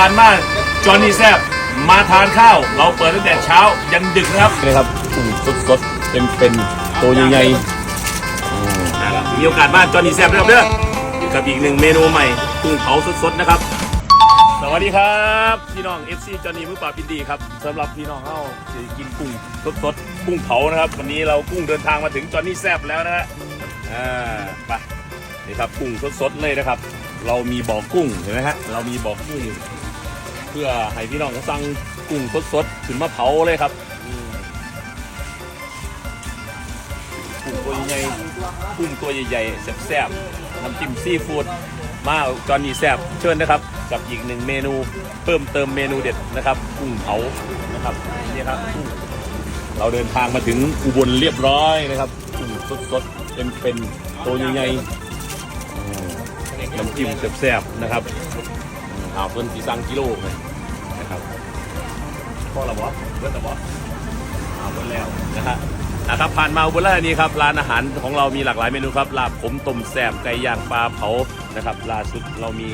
ผ่านมาจอห์นนี่แซบมาทานข้าว เราเปิดตั้งแต่เช้ายันดึกนะครับนี่ครับกุ้งสดๆเป็นเป็นๆตัวใหญ่นะครับมีโอกาสมาจอห์นนี่แซบนะครับเด้อกับอีกหนึ่งเมนูใหม่กุ้งเผาสดๆนะครับ สวัสดีครับ พี่น้อง FC จอห์นนี่มือปราบปินดีครับสำหรับพี่น้องเฮาจะกินกุ้งสดๆกุ้งเผานะครับ วันนี้เรากุ้งเดินทางมาถึงจอห์นนี่แซบแล้วนะฮะอ่าไปนี่ครับกุ้งสดๆเลยนะครับ เรามีบ่อกุ้งเห็นไหมฮะเรามีบ่อกุ้งเพื่อให้พี่น้องสั่งกุ้งสดๆขึ้นมาเผาเลยครับกุ้งตัวใหญ่กุ้งตัวใหญ่ๆแซ่บๆน้ำจิ้มซีฟู้ดมาจอนนี่แซ่บเชิญนะครับ กับอีกหนึ่งเมนูเพิ่มเติมเมนูเด็ดนะครับกุ้งเผานะครับนี่ครับเราเดินทางมาถึงอุบลเรียบร้อยนะครับกุ้งสดๆเป็นๆตัวใหญ่ๆน้ำจิ้มแซ่บๆนะครับ อาเพิ่นสีสั่งกิโลเลยนะครับพอละบอสเพิ่นละบอสอ่าเพิ่นแล้วนะฮะนะครับผ่านมาอุบลราชธานีครับร้านอาหารของเรามีหลากหลายเมนูครับลาบขมต้มแซ่บไก่ย่างปลาเผานะครับล่าสุดเรามี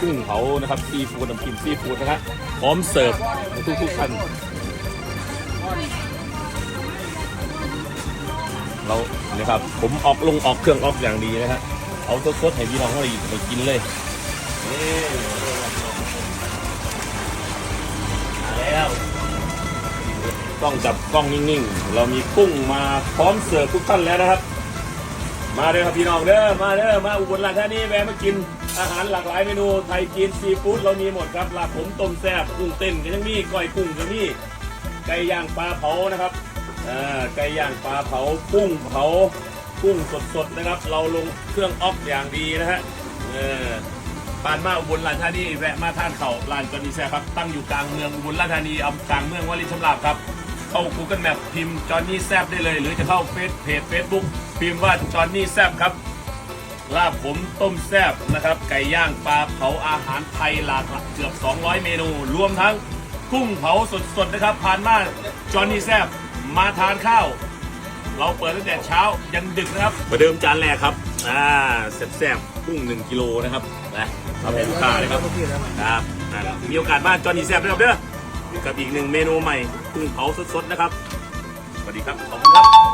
กุ้งเผานะครับซีฟู้ดน้ำจิ้มซีฟู้ดนะฮะพร้อมเสิร์ฟทุกทุกๆท่านเราเนี่ยครับผมออกลงออกเครื่องออกอย่างดีนะฮะเอาสดๆให้พี่น้องเขาได้ไปกินเลย ต้องจับกล้องนิ่งๆ เรามีกุ้งมาพร้อมเสิร์ฟทุกท่านแล้วนะครับ มาเลยครับพี่น้องเด้อมาเด้อมาอุบลราชธานีแวะมากินอาหารหลากหลายเมนูไทยจีนซีฟู้ดเรามีหมดครับลาบผมต้มแซ่บกุ้งเต้นก็ยังมีก้อยกุ้งก็มีไก่ย่างปลาเผานะครับอ่าไก่ย่างปลาเผากุ้งเผากุ้งสดๆนะครับ เราลงเครื่องออกอย่างดีนะฮะเออผ่านมาอุบลราชธานีแวะมาทานเขาวร้านจอนีแซ่ครับตั้งอยู่กลางเมืองอุบลราชธานีอำกลางเมืองวลิชำราบครับ เข้า Google Map พิมพ์จอห์นนี่แซบได้เลย หรือจะเข้าเฟซเพจ Facebook พิมพ์ว่าจอห์นนี่แซบครับลาบผมต้มแซบนะครับไก่ย่างปลาเผาอาหารไทยหลากหลายเกือบ 200 เมนู รวมทั้งกุ้งเผาสดๆนะครับผ่านมาจอห์นนี่แซบมาทานข้าว เราเปิดตั้งแต่เช้ายันดึกนะครับประเดิมจานแรกครับอ่าแซ่บๆกุ้ง1กิโลนะครับนะเอาไปลูกค้าเลยครับครับมีโอกาสมาจอห์นนี่แซบด้วยครับเด้อ กับอีกหนึ่งเมนูใหม่กุ้งเผาสดๆนะครับ สวัสดีครับ ขอบคุณครับ